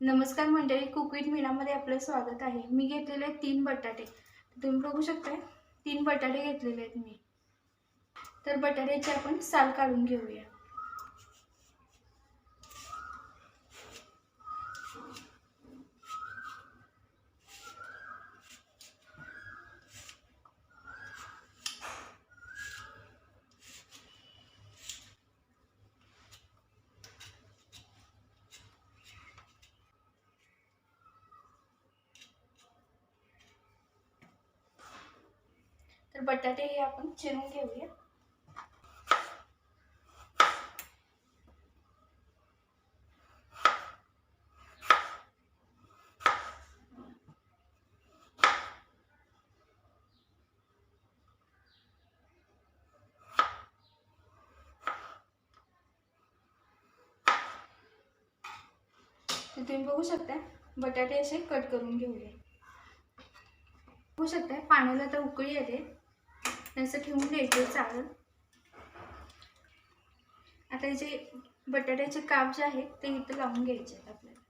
नमस्कार मंडळी कुकविट मीनामध्ये आपलं स्वागत आहे. मी घेतलेले आहेत तीन बटाटे. तुम्ही बघू शकताय तीन बटाटे घेतलेले आहेत मी. तर बटाट्याची आपण साल काढून घेऊया. बटाटे हे आपण चिरून घेऊया. तर तुम्ही बघू शकता बटाटे असे कट करून घेऊया. बघू शकता पाण्याला तर उकळी येते असं ठेवून द्यायचं चालेल आता जे बटाट्याचे काप जे आहेत ते इथं लावून घ्यायचे आहेत आपल्याला.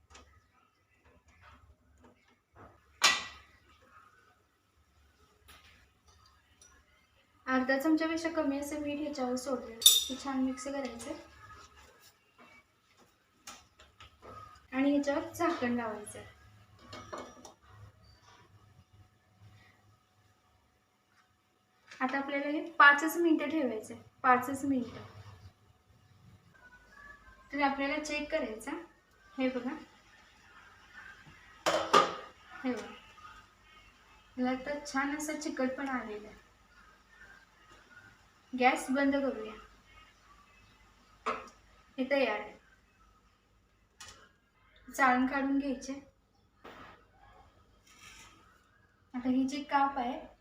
अर्धा चमच्यापेक्षा कमी असं मीठ ह्याच्यावर सोडलं ते छान मिक्स करायचं. आणि ह्याच्यावर झाकण लावायचं. आता आपल्याला हे पाचच मिनिटं ठेवायचं आहे पाचच मिनटं. तर आपल्याला चेक करायचं हे बघा. हे बघा. तर छान असं चिकटपणा आलेलं आहे. गॅस बंद करूया. हे तयार आहे. चाळण काढून घ्यायचे. आता ही जी काप आहे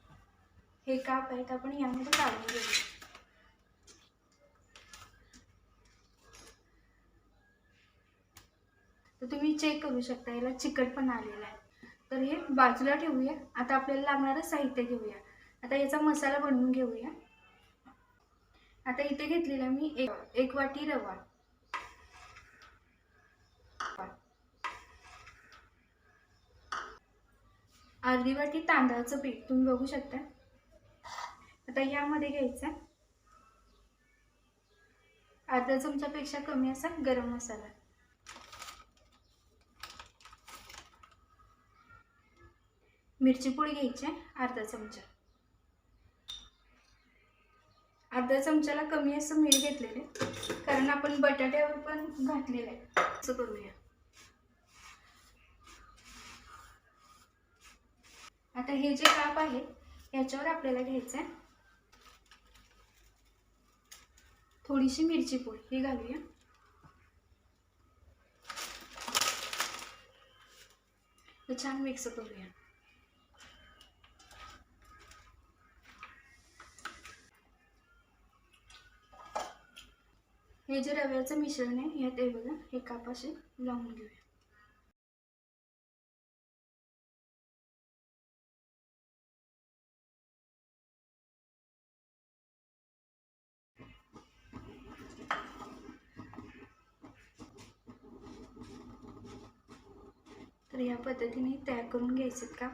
हे काप आहेत आपण यामध्ये काढून घेऊया तर तुम्ही चेक करू शकता याला चिकट पण आलेला आहे. तर हे बाजूला ठेवूया. आता आपल्याला लागणारं साहित्य घेऊया. आता याचा मसाला बनवून घेऊया. आता इथे घेतलेला मी एक एक वाटी रवा. अर्धी वाटी तांदळाचं पीठ. तुम्ही बघू शकता. आता यामध्ये घ्यायचा अर्धा चमच्यापेक्षा कमी असा गरम मसाला. मिरची पोळी घ्यायची अर्धा चमचा. अर्धा चमच्याला कमी असं मीठ घेतलेले कारण आपण बटाट्यावर पण घातलेलं आहे. असं करूया. आता हे जे काप आहे याच्यावर आपल्याला घ्यायचं आहे. थोडीशी मिरची पूड ही घालूया. छान मिक्स करूया. हे जे रव्याचं मिश्रण आहे यात हे बघा हे कापाशी लावून घेऊया. तर या पद्धतीने तयार करून घ्यायचे का?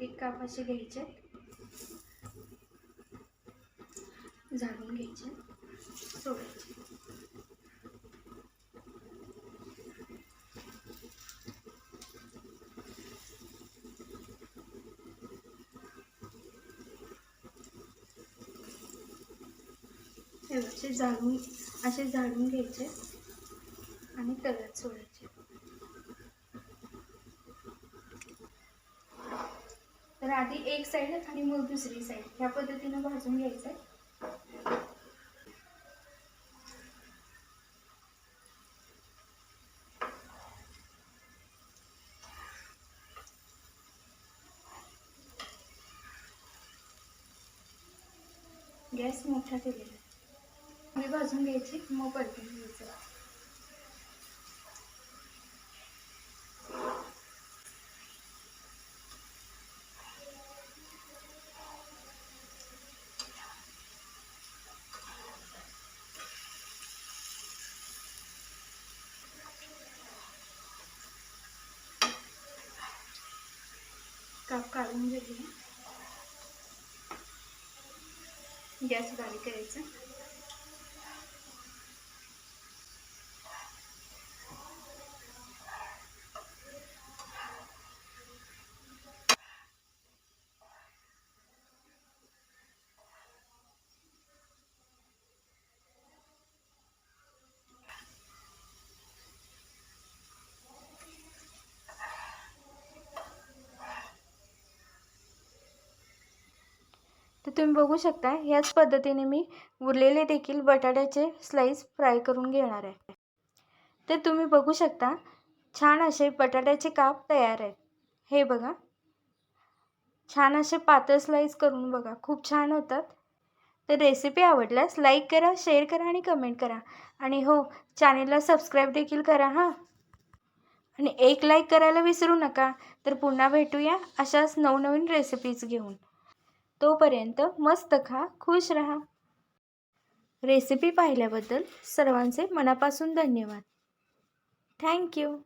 एक काप असे घ्यायचे. झाडून घ्यायचे सोडायचे. हे असे असे जाळून घ्यायचे आणि तव्यात सोडायचे. तर आधी एक साईड आणि मग दुसरी साईड ह्या पद्धतीनं भाजून घ्यायचं गॅस मोठा केलेला चांगली भाजून घ्यायची मग परतून घ्यायचं. काप काढून घेऊया गॅस बारीक करायचं. तुम्ही बघू शकता ह्याच पद्धतीने मी उरलेले देखील बटाट्याचे स्लाईस फ्राय करून घेणार आहे. तर तुम्ही बघू शकता छान असे बटाट्याचे काप तयार आहेत. हे बघा. छान असे पातळ स्लाईस करून बघा. खूप छान होतात. तर रेसिपी आवडल्यास लाईक करा शेअर करा आणि कमेंट करा. आणि हो चॅनेलला सबस्क्राईब देखील करा हां. आणि एक लाईक करायला विसरू नका. तर पुन्हा भेटूया अशाच नवनवीन रेसिपीज घेऊन. तोपर्यंत मस्त खा खुश रहा. रेसिपी पाहिल्याबद्दल सर्वांचे मनापासून धन्यवाद. थँक्यू